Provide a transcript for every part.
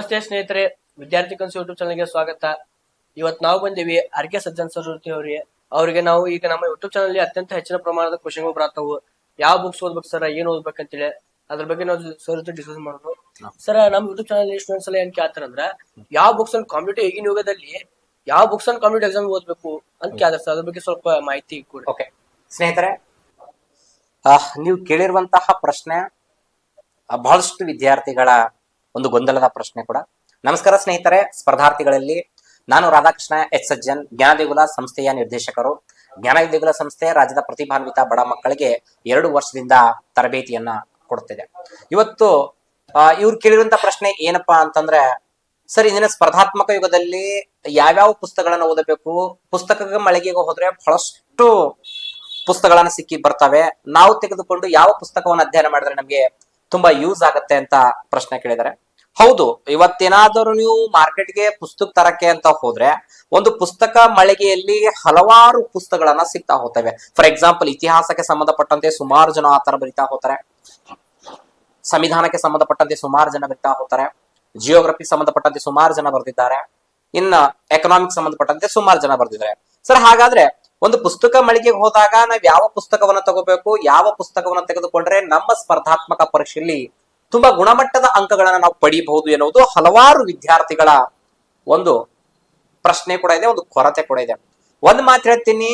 ನಮಸ್ತೆ ಸ್ನೇಹಿತರೆ, ವಿದ್ಯಾರ್ಥಿ ಕನ್ಸ್ ಯೂಟ್ಯೂಬ್ ಚಾನಲ್ಗೆ ಸ್ವಾಗತ. ಇವತ್ತು ನಾವು ಬಂದೀವಿ ಆರ್ ಕೆ ಸಜ್ಜನ್ ಸರ್ ಅವ್ರಿಗೆ ಅವ್ರಿಗೆ ನಾವು ಈಗ ನಮ್ಮ ಯೂಟ್ಯೂಬ್ ಚಾನಲ್ ಅತ್ಯಂತ ಹೆಚ್ಚಿನ ಪ್ರಮಾಣದ ಕ್ವಶನ್ಗಳು ಬರತ್ತಾವು. ಯಾವ ಬುಕ್ಸ್ ಓದ್ಬೇಕು ಸರ್ ಏನ್ ಓದ್ಬೇಕಂತೇಳಿ ಅದ್ರ ಬಗ್ಗೆ ನಾವು ಸರ್ ಜೊತೆ ಡಿಸ್ಕಸ್ ಮಾಡೋದು. ಸರ್ ನಮ್ಮ ಯೂಟ್ಯೂಬ್ ಚಾನಲ್ ಸ್ಟೂಡೆಂಟ್ಸ್ ಎಲ್ಲ ಏನ್ ಕೇಳ್ತಾರಂದ್ರ ಯಾವ ಬುಕ್ಸ್ ಅನ್ನು ಕಾಂಪಿಟೇಟಿವ್ ಈಗಿನ ಯುಗದಲ್ಲಿ ಯಾವ ಬುಕ್ಸ್ ಅನ್ನು ಕಾಂಪಿಟೇಟಿವ್ ಎಕ್ಸಾಮ್ ಓದ್ಬೇಕು ಅಂತ ಕೇಳ್ತಾರೆ ಸರ್ ಅದ್ರ ಬಗ್ಗೆ ಸ್ವಲ್ಪ ಮಾಹಿತಿ ಕೊಡಿ. ಓಕೆ ಸ್ನೇಹಿತರೆ ನೀವು ಕೇಳಿರುವಂತಹ ಪ್ರಶ್ನೆ ಬಹಳಷ್ಟು ವಿದ್ಯಾರ್ಥಿಗಳ ಒಂದು ಗೊಂದಲದ ಪ್ರಶ್ನೆ ಕೂಡ. ನಮಸ್ಕಾರ ಸ್ನೇಹಿತರೆ, ಸ್ಪರ್ಧಾರ್ಥಿಗಳಲ್ಲಿ ನಾನು ರಾಧಾಕೃಷ್ಣ, ಎಚ್ ಸಜ್ಜನ್, ಜ್ಞಾನದೇಗುಲ ಸಂಸ್ಥೆಯ ನಿರ್ದೇಶಕರು. ಜ್ಞಾನದೇಗುಲ ಸಂಸ್ಥೆ ರಾಜ್ಯದ ಪ್ರತಿಭಾನ್ವಿತ ಬಡ ಮಕ್ಕಳಿಗೆ ಎರಡು ವರ್ಷದಿಂದ ತರಬೇತಿಯನ್ನ ಕೊಡ್ತಿದೆ. ಇವತ್ತು ಇವ್ರು ಕೇಳಿರುವಂತ ಪ್ರಶ್ನೆ ಏನಪ್ಪಾ ಅಂತಂದ್ರೆ, ಸರ್, ಇಂದಿನ ಸ್ಪರ್ಧಾತ್ಮಕ ಯುಗದಲ್ಲಿ ಯಾವ್ಯಾವ ಪುಸ್ತಕಗಳನ್ನ ಓದಬೇಕು? ಪುಸ್ತಕ ಮಳಿಗೆಗೆ ಹೋದ್ರೆ ಬಹಳಷ್ಟು ಪುಸ್ತಕಗಳನ್ನ ಸಿಕ್ಕಿ ಬರ್ತವೆ. ನಾವು ತೆಗೆದುಕೊಂಡು ಯಾವ ಪುಸ್ತಕವನ್ನು ಅಧ್ಯಯನ ಮಾಡಿದ್ರೆ ನಮಗೆ ತುಂಬಾ ಯೂಸ್ ಆಗತ್ತೆ ಅಂತ ಪ್ರಶ್ನೆ ಕೇಳಿದ್ದಾರೆ. ಹೌದು, ಇವತ್ತೇನಾದರೂ ನೀವು ಮಾರ್ಕೆಟ್ಗೆ ಪುಸ್ತಕ ತರಕ್ಕೆ ಅಂತ ಹೋದ್ರೆ, ಒಂದು ಪುಸ್ತಕ ಮಳಿಗೆಯಲ್ಲಿ ಹಲವಾರು ಪುಸ್ತಕಗಳನ್ನ ಸಿಗ್ತಾ ಹೋಗ್ತವೆ. ಫಾರ್ ಎಕ್ಸಾಂಪಲ್ ಇತಿಹಾಸಕ್ಕೆ ಸಂಬಂಧಪಟ್ಟಂತೆ ಸುಮಾರು ಜನ ಆತರ ಬರಿತಾ ಹೋಗ್ತಾರೆ. ಸಂವಿಧಾನಕ್ಕೆ ಸಂಬಂಧಪಟ್ಟಂತೆ ಸುಮಾರು ಜನ ಬರಿತಾ ಹೋಗ್ತಾರೆ. ಜಿಯೋಗ್ರಫಿ ಸಂಬಂಧಪಟ್ಟಂತೆ ಸುಮಾರು ಜನ ಬರೆದಿದ್ದಾರೆ. ಇನ್ನ ಎಕನಾಮಿಕ್ ಸಂಬಂಧಪಟ್ಟಂತೆ ಸುಮಾರು ಜನ ಬರೆದಿದ್ದಾರೆ. ಸರ್ ಹಾಗಾದ್ರೆ ಒಂದು ಪುಸ್ತಕ ಮಳಿಗೆಗೆ ಹೋದಾಗ ನಾವ್ ಯಾವ ಪುಸ್ತಕವನ್ನ ತಗೋಬೇಕು, ಯಾವ ಪುಸ್ತಕವನ್ನ ತೆಗೆದುಕೊಂಡ್ರೆ ನಮ್ಮ ಸ್ಪರ್ಧಾತ್ಮಕ ಪರೀಕ್ಷೆಯಲ್ಲಿ ತುಂಬಾ ಗುಣಮಟ್ಟದ ಅಂಕಗಳನ್ನು ನಾವು ಪಡೆಯಬಹುದು ಎನ್ನುವುದು ಹಲವಾರು ವಿದ್ಯಾರ್ಥಿಗಳ ಒಂದು ಪ್ರಶ್ನೆ ಕೂಡ ಇದೆ, ಒಂದು ಕೊರತೆ ಕೂಡ ಇದೆ. ಒಂದ್ ಮಾತು ಹೇಳ್ತೀನಿ,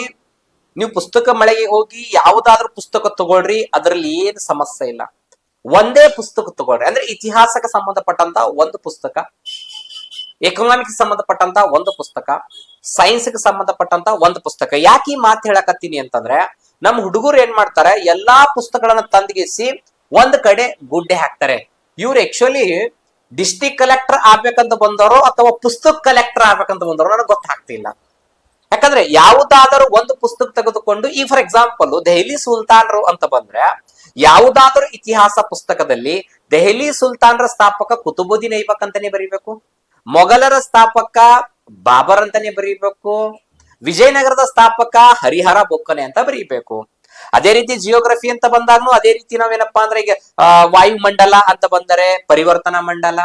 ನೀವು ಪುಸ್ತಕ ಮಳೆಗೆ ಹೋಗಿ ಯಾವುದಾದ್ರೂ ಪುಸ್ತಕ ತಗೊಳ್ರಿ, ಅದರಲ್ಲಿ ಏನು ಸಮಸ್ಯೆ ಇಲ್ಲ. ಒಂದೇ ಪುಸ್ತಕ ತಗೊಳ್ರಿ. ಅಂದ್ರೆ ಇತಿಹಾಸಕ್ಕೆ ಸಂಬಂಧಪಟ್ಟಂತ ಒಂದು ಪುಸ್ತಕ ಎಕನಾಮಿಕ್ ಸಂಬಂಧಪಟ್ಟಂತ ಒಂದು ಪುಸ್ತಕ ಸೈನ್ಸ್ಗೆ ಸಂಬಂಧಪಟ್ಟಂತ ಒಂದು ಪುಸ್ತಕ. ಯಾಕೆ ಈ ಮಾತು ಹೇಳಕತ್ತೀನಿ ಅಂತಂದ್ರೆ ನಮ್ಮ ಹುಡುಗರು ಏನ್ ಮಾಡ್ತಾರೆ, ಎಲ್ಲಾ ಪುಸ್ತಕಗಳನ್ನ ತಂದಗಿಸಿ ಒಂದ್ ಕಡೆ ಗುಡ್ಡೆ ಹಾಕ್ತಾರೆ. ಇವ್ರು ಆಕ್ಚುಲಿ ಡಿಸ್ಟಿಕ್ ಕಲೆಕ್ಟರ್ ಆಗ್ಬೇಕಂತ ಬಂದವರು ಅಥವಾ ಪುಸ್ತಕ ಕಲೆಕ್ಟರ್ ಆಗ್ಬೇಕಂತ ಬಂದವರು ನನಗೆ ಗೊತ್ತಾಗ್ತಿಲ್ಲ ಯಾಕಂದ್ರೆ ಯಾವುದಾದರೂ ಒಂದು ಪುಸ್ತಕ ತೆಗೆದುಕೊಂಡು ಈ ಫಾರ್ ಎಕ್ಸಾಂಪಲ್ ದೆಹಲಿ ಸುಲ್ತಾನರು ಅಂತ ಬಂದ್ರೆ ಯಾವುದಾದರೂ ಇತಿಹಾಸ ಪುಸ್ತಕದಲ್ಲಿ ದೆಹಲಿ ಸುಲ್ತಾನರ ಸ್ಥಾಪಕ ಕುತುಬುದ್ದೀನ್ ಐಬಕ್ ಅಂತಾನೆ ಬರೀಬೇಕು, ಮೊಘಲರ ಸ್ಥಾಪಕ ಬಾಬರ್ ಅಂತಾನೆ ಬರೀಬೇಕು, ವಿಜಯನಗರದ ಸ್ಥಾಪಕ ಹರಿಹರ ಬೊಕ್ಕನೆ ಅಂತ ಬರೀಬೇಕು. ಅದೇ ರೀತಿ ಜಿಯೋಗ್ರಫಿ ಅಂತ ಬಂದಾಗ್ನು ಅದೇ ರೀತಿ ನಾವೇನಪ್ಪಾ ಅಂದ್ರೆ ಈಗ ವಾಯುಮಂಡಲ ಅಂತ ಬಂದರೆ ಪರಿವರ್ತನಾ ಮಂಡಲ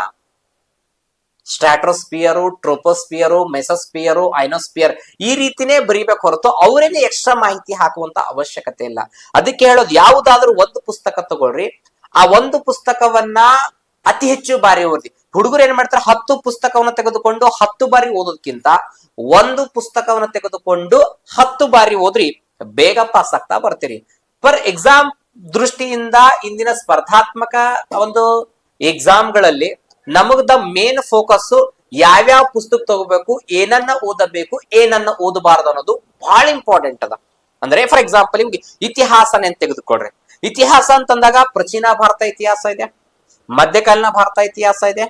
ಸ್ಟ್ರಾಟ್ರೋಸ್ಪಿಯರು ಟ್ರೋಪೋಸ್ಪಿಯರು, ಮೆಸೋಸ್ಪಿಯರು, ಐನೋಸ್ಪಿಯರ್ ಈ ರೀತಿನೇ ಬರೀಬೇಕು ಹೊರತು ಅವರೇನೆ ಎಕ್ಸ್ಟ್ರಾ ಮಾಹಿತಿ ಹಾಕುವಂತ ಅವಶ್ಯಕತೆ ಇಲ್ಲ. ಅದಕ್ಕೆ ಹೇಳೋದು ಯಾವುದಾದ್ರೂ ಒಂದು ಪುಸ್ತಕ ತಗೊಳ್ರಿ. ಆ ಒಂದು ಪುಸ್ತಕವನ್ನ ಅತಿ ಹೆಚ್ಚು ಬಾರಿ ಓದಿ. ಹುಡುಗರು ಏನ್ ಮಾಡ್ತಾರೆ? ಹತ್ತು ಪುಸ್ತಕವನ್ನ ತೆಗೆದುಕೊಂಡು ಹತ್ತು ಬಾರಿ ಓದೋದಕ್ಕಿಂತ ಒಂದು ಪುಸ್ತಕವನ್ನ ತೆಗೆದುಕೊಂಡು ಹತ್ತು ಬಾರಿ ಓದ್ರಿ. ಬೇಗ ಪಾಸ್ ಆಗ್ತಾ ಬರ್ತೀರಿ. ಪರ್ ಎಕ್ಸಾಮ್ ದೃಷ್ಟಿಯಿಂದ ಇಂದಿನ ಸ್ಪರ್ಧಾತ್ಮಕ ಒಂದು ಎಕ್ಸಾಮ್ಗಳಲ್ಲಿ ನಮಗದ ಮೇನ್ ಫೋಕಸ್ ಯಾವ್ಯಾವ ಪುಸ್ತಕ ತಗೋಬೇಕು, ಏನನ್ನ ಓದಬೇಕು, ಏನನ್ನ ಓದಬಾರದು ಅನ್ನೋದು ಬಹಳ ಇಂಪಾರ್ಟೆಂಟ್ ಅದ. ಅಂದ್ರೆ ಫಾರ್ ಎಕ್ಸಾಂಪಲ್ ನಿಮ್ಗೆ ಇತಿಹಾಸನೇ ಅಂತ ತೆಗೆದುಕೊಳ್ರಿ. ಇತಿಹಾಸ ಅಂತಂದಾಗ ಪ್ರಾಚೀನ ಭಾರತ ಇತಿಹಾಸ ಇದೆ, ಮಧ್ಯಕಾಲೀನ ಭಾರತ ಇತಿಹಾಸ ಇದೆ,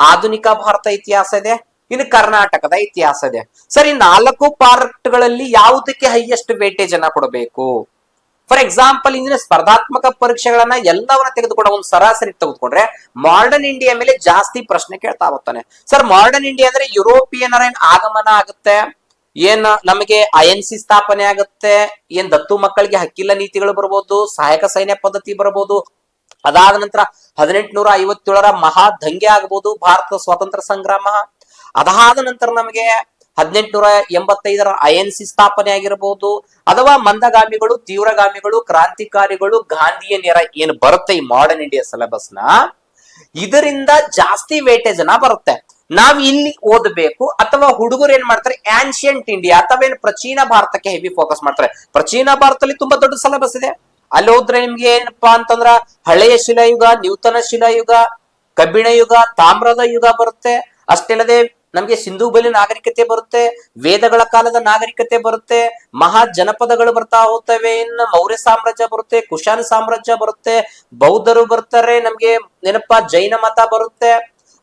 ಆಧುನಿಕ ಭಾರತ ಇತಿಹಾಸ ಇದೆ ಇನ್ನು ಕರ್ನಾಟಕದ ಇತಿಹಾಸ ಇದೆ. ಸರಿ, ನಾಲ್ಕು ಪಾರ್ಟ್ಗಳಲ್ಲಿ ಯಾವುದಕ್ಕೆ ಹೈಯೆಸ್ಟ್ ವೇಟೇಜ್ ಅನ್ನ ಕೊಡಬೇಕು? ಫಾರ್ ಎಕ್ಸಾಂಪಲ್ ಇಂದಿನ ಸ್ಪರ್ಧಾತ್ಮಕ ಪರೀಕ್ಷೆಗಳನ್ನ ಎಲ್ಲವನ್ನ ತೆಗೆದುಕೊಂಡ ಒಂದು ಸರಾಸರಿ ತೆಗೆದುಕೊಂಡ್ರೆ ಮಾಡರ್ನ್ ಇಂಡಿಯಾ ಮೇಲೆ ಜಾಸ್ತಿ ಪ್ರಶ್ನೆ ಕೇಳ್ತಾ ಹೋಗ್ತಾನೆ ಸರ್ ಮಾಡರ್ನ್ ಇಂಡಿಯಾ ಅಂದ್ರೆ ಯುರೋಪಿಯನರ ಏನ್ ಆಗಮನ ಆಗುತ್ತೆ? ಏನ್ ನಮಗೆ ಐ ಎನ್ ಸಿ ಸ್ಥಾಪನೆ ಆಗುತ್ತೆ? ಏನ್ ದತ್ತು ಮಕ್ಕಳಿಗೆ ಹಕ್ಕಿಲ್ಲ ನೀತಿಗಳು ಬರ್ಬೋದು? ಸಹಾಯಕ ಸೈನ್ಯ ಪದ್ಧತಿ ಬರಬಹುದು ಅದಾದ ನಂತರ ಹದಿನೆಂಟುನೂರ ಐವತ್ತೇಳರ ಮಹಾ ದಂಗೆ ಆಗಬಹುದು ಭಾರತದ ಸ್ವಾತಂತ್ರ್ಯ ಸಂಗ್ರಾಮ? ಅದಾದ ನಂತರ ನಮಗೆ ಹದಿನೆಂಟುನೂರ ಎಂಬತ್ತೈದರ ಐ ಎನ್ ಸಿ ಸ್ಥಾಪನೆ ಆಗಿರಬಹುದು, ಅಥವಾ ಮಂದಗಾಮಿಗಳು, ತೀವ್ರಗಾಮಿಗಳು, ಕ್ರಾಂತಿಕಾರಿಗಳು, ಗಾಂಧಿಯನ್ಯರ ಏನು ಬರುತ್ತೆ ಈ ಮಾಡರ್ನ್ ಇಂಡಿಯಾ ಸಿಲೆಬಸ್ನ? ಇದರಿಂದ ಜಾಸ್ತಿ ವೇಟೇಜ್ನ ಬರುತ್ತೆ. ನಾವ್ ಇಲ್ಲಿ ಓದಬೇಕು, ಅಥವಾ ಹುಡುಗರು ಏನ್ ಮಾಡ್ತಾರೆ ಆನ್ಶಿಯಂಟ್ ಇಂಡಿಯಾ ಅಥವಾ ಏನ್ ಪ್ರಾಚೀನ ಭಾರತಕ್ಕೆ ಹೆವಿ ಫೋಕಸ್ ಮಾಡ್ತಾರೆ. ಪ್ರಾಚೀನ ಭಾರತದಲ್ಲಿ ತುಂಬಾ ದೊಡ್ಡ ಸಿಲೆಬಸ್ ಇದೆ. ಅಲ್ಲಿ ಹೋದ್ರೆ ನಿಮ್ಗೆ ಏನಪ್ಪಾ ಅಂತಂದ್ರ ಹಳೆಯ ಶಿಲಾಯುಗ, ನೂತನ ಶಿಲಾಯುಗ, ಕಬ್ಬಿಣ ಯುಗ, ತಾಮ್ರದ ಯುಗ ಬರುತ್ತೆ. ಅಷ್ಟೇ ಅಲ್ಲದೆ ನಮ್ಗೆ ಸಿಂಧೂ ಬಲಿ ನಾಗರಿಕತೆ ಬರುತ್ತೆ, ವೇದಗಳ ಕಾಲದ ನಾಗರಿಕತೆ ಬರುತ್ತೆ, ಮಹಾ ಜನಪದಗಳು ಬರ್ತಾ ಹೋಗ್ತವೆ, ಇನ್ನು ಮೌರ್ಯ ಸಾಮ್ರಾಜ್ಯ ಬರುತ್ತೆ, ಕುಶಾನ್ ಸಾಮ್ರಾಜ್ಯ ಬರುತ್ತೆ, ಬೌದ್ಧರು ಬರ್ತಾರೆ, ನಮ್ಗೆ ನೆನಪಾ ಜೈನ ಮತ ಬರುತ್ತೆ.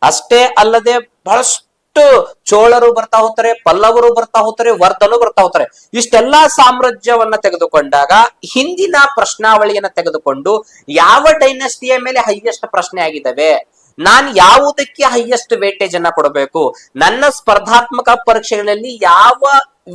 ಅಷ್ಟೇ ಅಲ್ಲದೆ ಬಹಳಷ್ಟು ಚೋಳರು ಬರ್ತಾ ಹೋಗ್ತಾರೆ, ಪಲ್ಲವರು ಬರ್ತಾ ಹೋಗ್ತಾರೆ, ವರ್ಧನು ಬರ್ತಾ ಹೋಗ್ತಾರೆ. ಇಷ್ಟೆಲ್ಲಾ ಸಾಮ್ರಾಜ್ಯವನ್ನ ತೆಗೆದುಕೊಂಡಾಗ ಹಿಂದಿನ ಪ್ರಶ್ನಾವಳಿಯನ್ನ ತೆಗೆದುಕೊಂಡು ಯಾವ ಡೈನಸ್ಟಿಯ ಮೇಲೆ ಹೈಯೆಸ್ಟ್ ಪ್ರಶ್ನೆ ಆಗಿದ್ದಾವೆ? ನಾನ್ ಯಾವುದಕ್ಕೆ ಹೈಯೆಸ್ಟ್ ವೇಟೇಜ್ ಅನ್ನ ಕೊಡಬೇಕು? ನನ್ನ ಸ್ಪರ್ಧಾತ್ಮಕ ಪರೀಕ್ಷೆಗಳಲ್ಲಿ ಯಾವ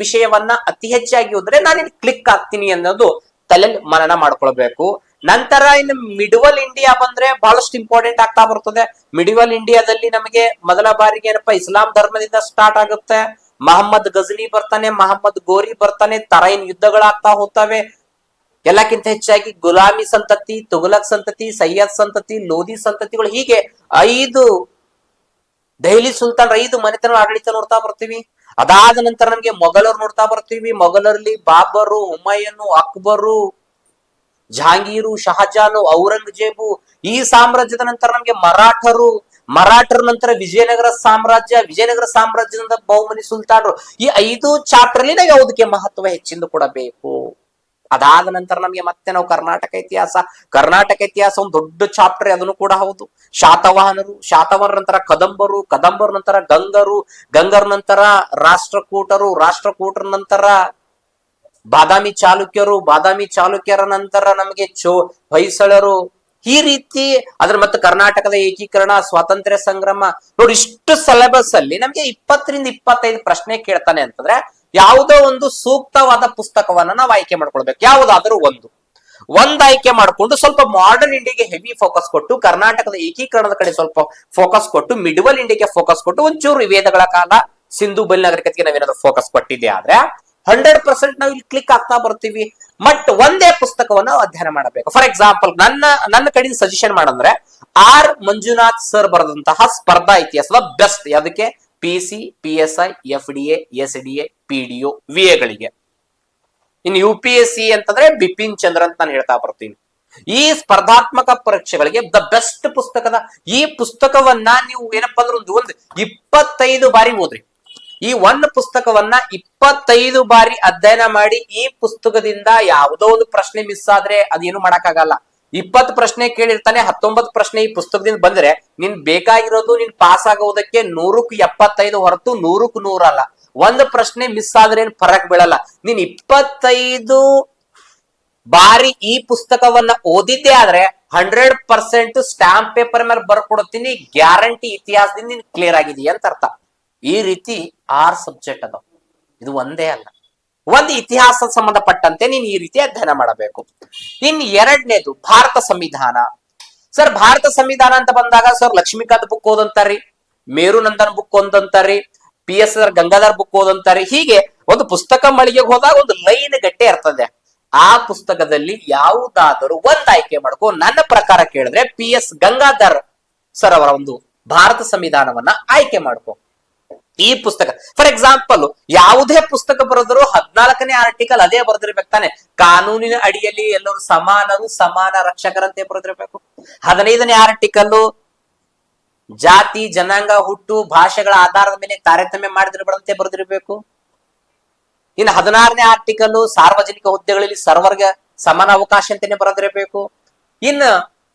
ವಿಷಯವನ್ನ ಅತಿ ಹೆಚ್ಚಾಗಿ ಹೋದ್ರೆ ನಾನು ಕ್ಲಿಕ್ ಆಗ್ತೀನಿ ಅನ್ನೋದು ತಲೆಯಲ್ಲಿ ಮನನ ಮಾಡ್ಕೊಳ್ಬೇಕು. ನಂತರ ಇನ್ನು ಮಿಡುವಲ್ ಇಂಡಿಯಾ ಬಂದ್ರೆ ಬಹಳಷ್ಟು ಇಂಪಾರ್ಟೆಂಟ್ ಆಗ್ತಾ ಬರ್ತದೆ. ಮಿಡುವಲ್ ಇಂಡಿಯಾದಲ್ಲಿ ನಮಗೆ ಮೊದಲ ಬಾರಿಗೆ ಏನಪ್ಪಾ, ಇಸ್ಲಾಂ ಧರ್ಮದಿಂದ ಸ್ಟಾರ್ಟ್ ಆಗುತ್ತೆ. ಮಹಮ್ಮದ್ ಗಜನಿ ಬರ್ತಾನೆ, ಮಹಮ್ಮದ್ ಗೋರಿ ಬರ್ತಾನೆ ತರೈನ್ ಯುದ್ಧಗಳಾಗ್ತಾ ಹೋಗ್ತವೆ. ಎಲ್ಲಕ್ಕಿಂತ ಹೆಚ್ಚಾಗಿ ಗುಲಾಮಿ ಸಂತತಿ, ತುಘಲಕ್ ಸಂತತಿ, ಸೈಯದ್ ಸಂತತಿ, ಲೋಧಿ ಸಂತತಿಗಳು ಹೀಗೆ ಐದು ದೆಹಲಿ ಸುಲ್ತಾನ್ ಐದು ಮನೆತನ ಆಡಳಿತ ನೋಡ್ತಾ ಬರ್ತೀವಿ. ಅದಾದ ನಂತರ ನಮ್ಗೆ ಮೊಘಲರು ನೋಡ್ತಾ ಬರ್ತೀವಿ. ಮೊಘಲರಲ್ಲಿ ಬಾಬರು ಹುಮಾಯೂನು ಅಕ್ಬರು, ಜಹಾಂಗೀರು, ಶಹಜಾನು, ಔರಂಗಜೇಬು ಈ ಸಾಮ್ರಾಜ್ಯದ ನಂತರ ನಮ್ಗೆ ಮರಾಠರು, ಮರಾಠರ ನಂತರ ವಿಜಯನಗರ ಸಾಮ್ರಾಜ್ಯ, ವಿಜಯನಗರ ಸಾಮ್ರಾಜ್ಯದಿಂದ ಬಹುಮನಿ ಸುಲ್ತಾನರು. ಈ ಐದು ಚಾಪ್ಟರ್ ಅಲ್ಲಿ ನಾವು ಯಾವುದಕ್ಕೆ ಮಹತ್ವ ಹೆಚ್ಚಿಂದು ಕೊಡಬೇಕು? ಅದಾದ ನಂತರ ನಮಗೆ ಮತ್ತೆ ನಾವು ಕರ್ನಾಟಕ ಇತಿಹಾಸ ಕರ್ನಾಟಕ ಇತಿಹಾಸ ಒಂದು ದೊಡ್ಡ ಚಾಪ್ಟರ್ ಅದನ್ನು ಕೂಡ ಹೌದು. ಶಾತವಾಹನರು ಶಾತವಾಹನ ನಂತರ ಕದಂಬರು, ಕದಂಬರ ನಂತರ ಗಂಗರು, ಗಂಗರ ನಂತರ ರಾಷ್ಟ್ರಕೂಟರು, ರಾಷ್ಟ್ರಕೂಟರ ನಂತರ ಬಾದಾಮಿ ಚಾಲುಕ್ಯರು, ಬಾದಾಮಿ ಚಾಲುಕ್ಯರ ನಂತರ ನಮಗೆ ಚೋ, ಹೊಯ್ಸಳರು. ಈ ರೀತಿ ಅದ್ರ ಮತ್ತೆ ಕರ್ನಾಟಕದ ಏಕೀಕರಣ, ಸ್ವಾತಂತ್ರ್ಯ ಸಂಗ್ರಾಮ. ನೋಡಿ ಇಷ್ಟು ಸಿಲೆಬಸ್ ಅಲ್ಲಿ ನಮ್ಗೆ ಇಪ್ಪತ್ತರಿಂದ ಇಪ್ಪತ್ತೈದು ಪ್ರಶ್ನೆ ಕೇಳ್ತಾನೆ ಅಂತಂದ್ರೆ ಯಾವುದೋ ಒಂದು ಸೂಕ್ತವಾದ ಪುಸ್ತಕವನ್ನ ನಾವು ಆಯ್ಕೆ ಮಾಡ್ಕೊಳ್ಬೇಕು. ಯಾವುದಾದ್ರೂ ಒಂದು. ಒಂದ್ ಆಯ್ಕೆ ಮಾಡ್ಕೊಂಡು ಸ್ವಲ್ಪ ಮಾಡರ್ನ್ ಇಂಡಿಯಾಗೆ ಹೆವಿ ಫೋಕಸ್ ಕೊಟ್ಟು, ಕರ್ನಾಟಕದ ಏಕೀಕರಣದ ಕಡೆ ಸ್ವಲ್ಪ ಫೋಕಸ್ ಕೊಟ್ಟು ಮಿಡ್ವಲ್ ಇಂಡಿಯಾಗೆ ಫೋಕಸ್ ಕೊಟ್ಟು ಒಂಚೂರು ವೇದಗಳ ಕಾಲ ಸಿಂಧು ಬಲ್ ನಾಗರಿಕತೆಗೆ ನಾವೇನಾದ್ರು ಫೋಕಸ್ ಕೊಟ್ಟಿದ್ದೆ ಆದ್ರೆ ಹಂಡ್ರೆಡ್ ಪರ್ಸೆಂಟ್ ನಾವು ಇಲ್ಲಿ ಕ್ಲಿಕ್ ಆಗ್ತಾ ಬರ್ತೀವಿ. ಬಟ್ ಒಂದೇ ಪುಸ್ತಕವನ್ನ ಅಧ್ಯಯನ ಮಾಡಬೇಕು. ಫಾರ್ ಎಕ್ಸಾಂಪಲ್ ನನ್ನ ನನ್ನ ಕಡೆಯಿಂದ ಸಜೆಷನ್ ಮಾಡಂದ್ರೆ ಆರ್ ಮಂಜುನಾಥ್ ಸರ್ ಬರೆದಂತಹ ಸ್ಪರ್ಧಾ ಇತಿಹಾಸದ ಬೆಸ್ಟ್ ಅದಕ್ಕೆ P C P S I F D S D A P D O V ಎಗಳಿಗೆ ಇನ್ನು ಯು ಪಿ ಎಸ್ ಸಿ ಅಂತಂದ್ರೆ ಬಿಪಿನ್ ಚಂದ್ರ ಅಂತ ನಾನು ಹೇಳ್ತಾ ಬರ್ತೀನಿ. ಈ ಸ್ಪರ್ಧಾತ್ಮಕ ಪರೀಕ್ಷೆಗಳಿಗೆ ದ ಬೆಸ್ಟ್ ಪುಸ್ತಕದ ಈ ಪುಸ್ತಕವನ್ನ ನೀವು ಏನಪ್ಪಾ ಅಂದ್ರೆ ಒಂದು ಒಂದು ಇಪ್ಪತ್ತೈದು ಬಾರಿ ಓದ್ರಿ. ಈ ಒಂದು ಪುಸ್ತಕವನ್ನ ಇಪ್ಪತ್ತೈದು ಬಾರಿ ಅಧ್ಯಯನ ಮಾಡಿ ಈ ಪುಸ್ತಕದಿಂದ ಯಾವುದೋ ಒಂದು ಪ್ರಶ್ನೆ ಮಿಸ್ ಆದ್ರೆ ಅದೇನು ಮಾಡಕ್ಕಾಗಲ್ಲ. ಇಪ್ಪತ್ತು ಪ್ರಶ್ನೆ ಕೇಳಿರ್ತಾನೆ, ಹತ್ತೊಂಬತ್ತು ಪ್ರಶ್ನೆ ಈ ಪುಸ್ತಕದಿಂದ ಬಂದ್ರೆ, ನಿನ್ ಬೇಕಾಗಿರೋದು ನೀನ್ ಪಾಸ್ ಆಗೋದಕ್ಕೆ ನೂರಕ್ಕೆ ಎಪ್ಪತ್ತೈದು ಹೊರತು ನೂರಕ್ಕೆ ನೂರಲ್ಲ ಒಂದು ಪ್ರಶ್ನೆ ಮಿಸ್ ಆದ್ರೆ ಏನ್ ಫರಕ್ ಬೀಳಲ್ಲ. ನೀನ್ ಇಪ್ಪತ್ತೈದು ಬಾರಿ ಈ ಪುಸ್ತಕವನ್ನ ಓದಿದ್ದೆ ಆದ್ರೆ ಹಂಡ್ರೆಡ್ ಪರ್ಸೆಂಟ್ ಸ್ಟಾಂಪ್ ಪೇಪರ್ ಮೇಲೆ ಬರ್ಕೊಡ್ತೀನಿ ಗ್ಯಾರಂಟಿ ಇತಿಹಾಸದಿಂದ ನೀನ್ ಕ್ಲಿಯರ್ ಆಗಿದೀಯ ಅಂತ ಅರ್ಥ. ಈ ರೀತಿ ಆರ್ ಸಬ್ಜೆಕ್ಟ್ ಅದಾವ. ಇದು ಒಂದೇ ಅಲ್ಲ. ಒಂದು ಇತಿಹಾಸ ಸಂಬಂಧಪಟ್ಟಂತೆ ನೀನ್ ಈ ರೀತಿ ಅಧ್ಯಯನ ಮಾಡಬೇಕು. ಇನ್ ಎರಡನೇದು ಭಾರತ ಸಂವಿಧಾನ. ಸರ್, ಭಾರತ ಸಂವಿಧಾನ ಅಂತ ಬಂದಾಗ ಸರ್, ಲಕ್ಷ್ಮೀಕಾಂತ್ ಬುಕ್ ಓದಂತಾರಿ ಮೇರು Nandan book ಓದಂತಾರಿ P S R Gangadhar book ಓದಂತಾರಿ ಹೀಗೆ ಒಂದು ಪುಸ್ತಕ ಮಳಿಗೆಗೆ ಹೋದಾಗ ಒಂದು ಲೈನ್ ಗಟ್ಟೆ ಇರ್ತದೆ. ಆ ಪುಸ್ತಕದಲ್ಲಿ ಯಾವುದಾದರೂ ಒಂದು ಆಯ್ಕೆ ಮಾಡ್ಕೊ, ನನ್ನ ಪ್ರಕಾರ ಕೇಳಿದ್ರೆ ಪಿ ಎಸ್ ಗಂಗಾಧರ್ ಸರ್ ಅವರ ಒಂದು ಭಾರತ ಸಂವಿಧಾನವನ್ನ ಆಯ್ಕೆ ಮಾಡ್ಕೊ. ಈ ಪುಸ್ತಕ. ಫಾರ್ ಎಕ್ಸಾಂಪಲ್ ಯಾವುದೇ ಪುಸ್ತಕ ಬರೆದ್ರು ಹದಿನಾಲ್ಕನೇ ಆರ್ಟಿಕಲ್ ಅದೇ ಬರೆದಿರ್ಬೇಕು ತಾನೆ. ಕಾನೂನಿನ ಅಡಿಯಲ್ಲಿ ಎಲ್ಲರೂ ಸಮಾನರು, ಸಮಾನ ರಕ್ಷಕರಂತೆ ಬರೆದಿರ್ಬೇಕು. ಹದಿನೈದನೇ ಆರ್ಟಿಕಲ್ ಜಾತಿ, ಜನಾಂಗ, ಹುಟ್ಟು, ಭಾಷೆಗಳ ಆಧಾರದ ಮೇಲೆ ತಾರತಮ್ಯ ಮಾಡಿದಿರಬಾರ್ದಂತೆ ಬರೆದಿರ್ಬೇಕು. ಇನ್ನು ಹದಿನಾರನೇ ಆರ್ಟಿಕಲ್ ಸಾರ್ವಜನಿಕ ಹುದ್ದೆಗಳಲ್ಲಿ ಸರ್ವರ್ಗ ಸಮಾನ ಅವಕಾಶ ಅಂತಾನೆ ಬರೆದಿರಬೇಕು. ಇನ್ನು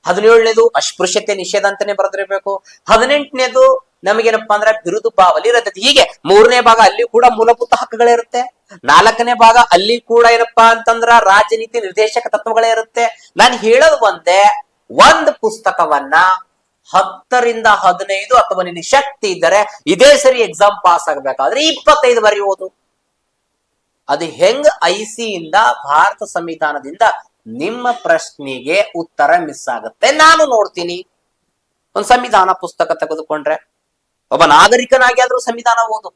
ಹದಿನೇಳನೇದು ಅಸ್ಪೃಶ್ಯತೆ ನಿಷೇಧ ಅಂತಾನೆ ಬರೆದಿರಬೇಕು. ಹದಿನೆಂಟನೇದು ನಮಗೇನಪ್ಪಾ ಅಂದ್ರೆ ಬಿರುದು ಬಾವಲಿ ಇರತೈತಿ ಹೀಗೆ ಮೂರನೇ ಭಾಗ ಅಲ್ಲಿ ಕೂಡ ಮೂಲಭೂತ ಹಕ್ಕುಗಳೇ ಇರುತ್ತೆ. ನಾಲ್ಕನೇ ಭಾಗ ಅಲ್ಲಿ ಕೂಡ ಏನಪ್ಪಾ ಅಂತಂದ್ರ ರಾಜನೀತಿ ನಿರ್ದೇಶಕ ತತ್ವಗಳೇ ಇರುತ್ತೆ. ನಾನು ಹೇಳೋದು ಒಂದೇ, ಒಂದ್ ಪುಸ್ತಕವನ್ನ ಹತ್ತರಿಂದ ಹದಿನೈದು ಅಥವಾ ನಿನ್ನ ಶಕ್ತಿ ಇದ್ದರೆ ಇದೇ ಸರಿ ಎಕ್ಸಾಮ್ ಪಾಸ್ ಆಗ್ಬೇಕಾದ್ರೆ ಇಪ್ಪತ್ತೈದು ಬರೆಯುವುದು. ಅದು ಹೆಂಗ್ ಐ ಇಂದ ಭಾರತ ಸಂವಿಧಾನದಿಂದ ನಿಮ್ಮ ಪ್ರಶ್ನೆಗೆ ಉತ್ತರ ಮಿಸ್ ಆಗುತ್ತೆ. ನಾನು ನೋಡ್ತೀನಿ. ಒಂದು ಸಂವಿಧಾನ ಪುಸ್ತಕ ತೆಗೆದುಕೊಂಡ್ರೆ. ಒಬ್ಬ ನಾಗರಿಕನಾಗಿ ಆದ್ರೂ ಸಂವಿಧಾನ ಓದು.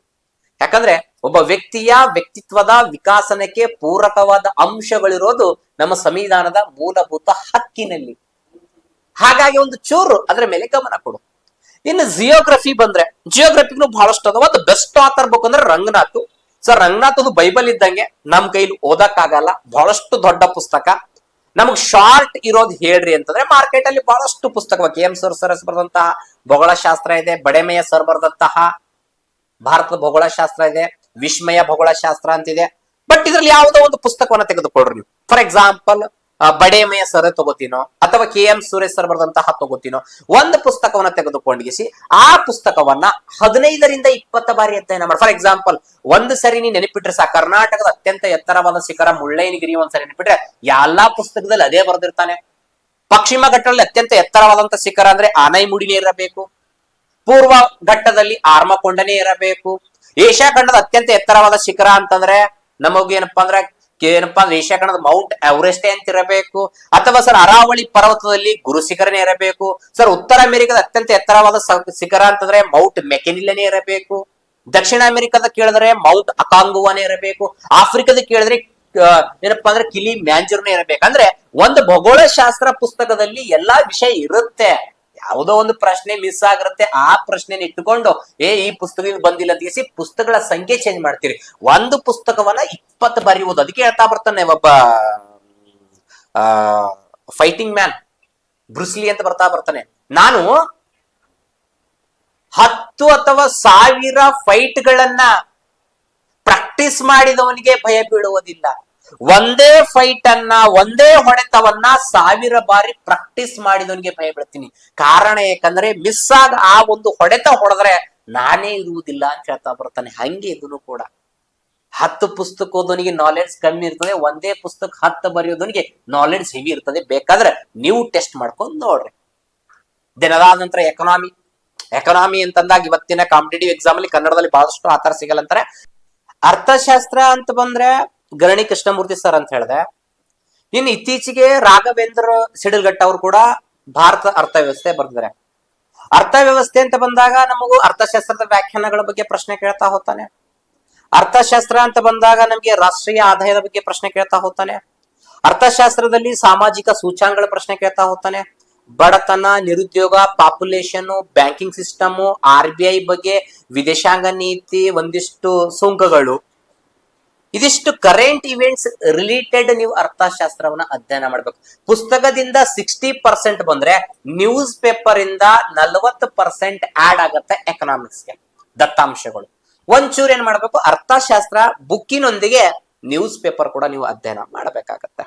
ಯಾಕಂದ್ರೆ ಒಬ್ಬ ವ್ಯಕ್ತಿಯ ವ್ಯಕ್ತಿತ್ವದ ವಿಕಾಸನಕ್ಕೆ ಪೂರಕವಾದ ಅಂಶಗಳಿರೋದು ನಮ್ಮ ಸಂವಿಧಾನದ ಮೂಲಭೂತ ಹಕ್ಕಿನಲ್ಲಿ. ಹಾಗಾಗಿ ಒಂದು ಚೂರು ಅದರ ಮೇಲೆ ಗಮನ ಕೊಡು. ಇನ್ನು ಜಿಯೋಗ್ರಫಿ ಬಂದ್ರೆ, ಜಿಯೋಗ್ರಫಿಗೂ ಬಹಳಷ್ಟು ಅದ ಒಂದು ಬೆಸ್ಟ್ ಆತರ್ ಬುಕ್ ಅಂದ್ರೆ ರಂಗನಾಥ್. ಸರ್ ರಂಗನಾಥ್ ಅದು ಬೈಬಲ್ ಇದ್ದಂಗೆ ನಮ್ ಕೈಲಿ ಓದಕ್ಕಾಗಲ್ಲ. ಬಹಳಷ್ಟು ದೊಡ್ಡ ಪುಸ್ತಕ. ನಮಗ್ ಶಾರ್ಟ್ ಇರೋದು ಹೇಳ್ರಿ ಅಂತಂದ್ರೆ ಮಾರ್ಕೆಟ್ ಅಲ್ಲಿ ಬಹಳಷ್ಟು ಪುಸ್ತಕ ಕೆ ಎಂ ಸರ್ ಸರಸ್ ಬರೆದಂತಹ ಭೂಗೋಳಶಾಸ್ತ್ರ ಇದೆ, ಬಡೆಮಯ ಸರ್ ಬರೆದಂತಹ ಭಾರತದ ಭೂಗೋಳಶಾಸ್ತ್ರ ಇದೆ ವಿಸ್ಮಯ ಭೂಗೋಳಶಾಸ್ತ್ರ ಅಂತಿದೆ. ಬಟ್ ಇದ್ರಲ್ಲಿ ಯಾವುದೋ ಒಂದು ಪುಸ್ತಕವನ್ನ ತೆಗೆದುಕೊಳ್ಳ್ರಿ ನೀವು. ಫಾರ್ ಎಕ್ಸಾಂಪಲ್ ಬಡೇಮಯ ಸರ್ ತಗೋತೀನೋ ಅಥವಾ ಕೆ ಎಂ ಸುರೇಶ್ ಸರ್ ಬರೆದಂತಹ ತಗೋತೀನೋ ಒಂದು ಪುಸ್ತಕವನ್ನ ತೆಗೆದುಕೊಂಡಿಸಿ, ಆ ಪುಸ್ತಕವನ್ನ ಹದಿನೈದರಿಂದ ಇಪ್ಪತ್ತ ಬಾರಿ ಅಧ್ಯಯನ ಮಾಡಿ. ಫಾರ್ ಎಕ್ಸಾಂಪಲ್ ಒಂದು ಸರಿ ನೀನ್ ನೆನಪಿಟ್ರೆ ಸಾ ಕರ್ನಾಟಕದ ಅತ್ಯಂತ ಎತ್ತರವಾದ ಶಿಖರ ಮುಳ್ಳಯ್ಯನಗಿರಿ ಒಂದ್ಸರಿ ನೆನಪಿಟ್ರೆ ಎಲ್ಲಾ ಪುಸ್ತಕದಲ್ಲಿ ಅದೇ ಬರೆದಿರ್ತಾನೆ. ಪಶ್ಚಿಮ ಘಟ್ಟದಲ್ಲಿ ಅತ್ಯಂತ ಎತ್ತರವಾದಂತ ಶಿಖರ ಅಂದ್ರೆ ಆನೈಮುಡಿನೇ ಇರಬೇಕು. ಪೂರ್ವ ಘಟ್ಟದಲ್ಲಿ ಆರ್ಮಕೊಂಡನೇ ಇರಬೇಕು. ಏಷ್ಯಾ ಖಂಡದ ಅತ್ಯಂತ ಎತ್ತರವಾದ ಶಿಖರ ಅಂತಂದ್ರೆ ನಮಗೇನಪ್ಪಾ ಅಂದ್ರೆ ಏನಪ್ಪಾ ಅಂದ್ರೆ ಏಷ್ಯಾ ಖಂಡದ ಮೌಂಟ್ ಎವರೆಸ್ಟೇ ಅಂತ ಇರಬೇಕು, ಅಥವಾ ಸರ್ ಅರಾವಳಿ ಪರ್ವತದಲ್ಲಿ ಗುರು ಶಿಖರನೇ ಇರಬೇಕು, ಸರ್ ಉತ್ತರ ಅಮೆರಿಕದ ಅತ್ಯಂತ ಎತ್ತರವಾದ ಶಿಖರ ಅಂತಂದ್ರೆ ಮೌಂಟ್ ಮೆಕೆನಿಲ್ಲನೇ ಇರಬೇಕು, ದಕ್ಷಿಣ ಅಮೆರಿಕದ ಕೇಳಿದ್ರೆ ಮೌಂಟ್ ಅಕಾಂಗುವಾನೇ ಇರಬೇಕು, ಆಫ್ರಿಕದ ಕೇಳಿದ್ರೆ ಏನಪ್ಪಾ ಅಂದ್ರೆ ಕಿಲಿ ಮ್ಯಾಂಜೂರ್ನೇ ಇರಬೇಕು, ಅಂದ್ರೆ ಒಂದು ಭೂಗೋಳಶಾಸ್ತ್ರ ಪುಸ್ತಕದಲ್ಲಿ ಎಲ್ಲಾ ವಿಷಯ ಇರುತ್ತೆ. ಯಾವುದೋ ಒಂದು ಪ್ರಶ್ನೆ ಮಿಸ್ ಆಗಿರುತ್ತೆ, ಆ ಪ್ರಶ್ನೆನ ಇಟ್ಟುಕೊಂಡು, ಏ, ಈ ಪುಸ್ತಕದಿಂದ ಬಂದಿಲ್ಲ ಅಂತ ಪುಸ್ತಕಗಳ ಸಂಖ್ಯೆ ಚೇಂಜ್ ಮಾಡ್ತೀರಿ. ಒಂದು ಪುಸ್ತಕವನ್ನ ಇಪ್ಪತ್ತು ಬರೆಯುವುದು ಅದಕ್ಕೆ ಹೇಳ್ತಾ ಬರ್ತಾನೆ ಒಬ್ಬ, ಆ ಫೈಟಿಂಗ್ ಮ್ಯಾನ್ ಬ್ರುಸ್ಲಿ ಅಂತ ಬರ್ತಾ ಬರ್ತಾನೆ. ನಾನು ಹತ್ತು ಅಥವಾ ಸಾವಿರ ಫೈಟ್ ಗಳನ್ನ ಪ್ರಾಕ್ಟೀಸ್ ಮಾಡಿದವನಿಗೆ ಭಯ ಬೀಳುವುದಿಲ್ಲ. ಒಂದೇ ಫೈಟ್ ಅನ್ನ, ಒಂದೇ ಹೊಡೆತವನ್ನ ಸಾವಿರ ಬಾರಿ ಪ್ರಾಕ್ಟೀಸ್ ಮಾಡಿದವನಿಗೆ ಭಯ ಬಿಡ್ತೀನಿ ಕಾರಣ ಯಾಕಂದ್ರೆ ಮಿಸ್ ಆಗ ಆ ಒಂದು ಹೊಡೆತ ಹೊಡೆದ್ರೆ ನಾನೇ ಇರುವುದಿಲ್ಲ ಅಂತ ಹೇಳ್ತಾ ಬರ್ತಾನೆ. ಹಂಗೆ ಇದನ್ನು ಕೂಡ. ಹತ್ತು ಪುಸ್ತಕ ಓದೋನಿಗೆ ನಾಲೆಡ್ಜ್ ಕಮ್ಮಿ ಇರ್ತದೆ. ಒಂದೇ ಪುಸ್ತಕ ಹತ್ತು ಬರೆಯೋದನಿಗೆ ನಾಲೆಡ್ಜ್ ಹೆವಿ ಇರ್ತದೆ. ಬೇಕಾದ್ರೆ ನೀವು ಟೆಸ್ಟ್ ಮಾಡ್ಕೊಂಡು ನೋಡ್ರಿ. ದಿನದಾದ ನಂತರ ಎಕನಾಮಿ ಎಕನಾಮಿ ಅಂತಂದಾಗ ಇವತ್ತಿನ ಕಾಂಪಿಟೇಟಿವ್ ಎಕ್ಸಾಮ್ ಅಲ್ಲಿ ಕನ್ನಡದಲ್ಲಿ ಬಹಳಷ್ಟು ಆತರ ಸಿಗಲ್ಲ ಅಂತಾರೆ. ಅರ್ಥಶಾಸ್ತ್ರ ಅಂತ ಬಂದ್ರೆ ಗರಣಿ ಕೃಷ್ಣಮೂರ್ತಿ ಸರ್ ಅಂತ ಹೇಳಿದೆ. ಇನ್ನು ಇತ್ತೀಚೆಗೆ ರಾಘವೇಂದ್ರ ಸಿಡಿಲ್ಘಟ್ಟ ಅವರು ಕೂಡ ಭಾರತ ಅರ್ಥವ್ಯವಸ್ಥೆ ಬರೆದಿದ್ದಾರೆ. ಅರ್ಥವ್ಯವಸ್ಥೆ ಅಂತ ಬಂದಾಗ ನಮಗೂ ಅರ್ಥಶಾಸ್ತ್ರದ ವ್ಯಾಖ್ಯಾನಗಳ ಬಗ್ಗೆ ಪ್ರಶ್ನೆ ಕೇಳ್ತಾ ಹೋಗ್ತಾನೆ. ಅರ್ಥಶಾಸ್ತ್ರ ಅಂತ ಬಂದಾಗ ನಮಗೆ ರಾಷ್ಟ್ರೀಯ ಆದಾಯದ ಬಗ್ಗೆ ಪ್ರಶ್ನೆ ಕೇಳ್ತಾ ಹೋಗ್ತಾನೆ. ಅರ್ಥಶಾಸ್ತ್ರದಲ್ಲಿ ಸಾಮಾಜಿಕ ಸೂಚಾಂಕಗಳ ಪ್ರಶ್ನೆ ಕೇಳ್ತಾ ಹೋಗ್ತಾನೆ. ಬಡತನ, ನಿರುದ್ಯೋಗ population banking system, R B I ಬಗ್ಗೆ ವಿದೇಶಾಂಗ ನೀತಿ, ಒಂದಿಷ್ಟು ಸುಂಕಗಳು. ಇದಿಷ್ಟು ಕರೆಂಟ್ ಇವೆಂಟ್ಸ್ ರಿಲೇಟೆಡ್ ನೀವು ಅರ್ಥಶಾಸ್ತ್ರವನ್ನ ಅಧ್ಯಯನ ಮಾಡ್ಬೇಕು. ಪುಸ್ತಕದಿಂದ ಸಿಕ್ಸ್ಟಿ ಪರ್ಸೆಂಟ್ ಬಂದ್ರೆ ನ್ಯೂಸ್ ಪೇಪರ್ ಇಂದ ನಲವತ್ತು ಪರ್ಸೆಂಟ್ ಆಡ್ ಆಗತ್ತೆ ಎಕನಾಮಿಕ್ಸ್ಗೆ ದತ್ತಾಂಶಗಳು. ಒಂಚೂರು ಏನ್ ಮಾಡ್ಬೇಕು? ಅರ್ಥಶಾಸ್ತ್ರ ಬುಕ್ಕಿನೊಂದಿಗೆ ನ್ಯೂಸ್ ಪೇಪರ್ ಕೂಡ ನೀವು ಅಧ್ಯಯನ ಮಾಡಬೇಕಾಗತ್ತೆ.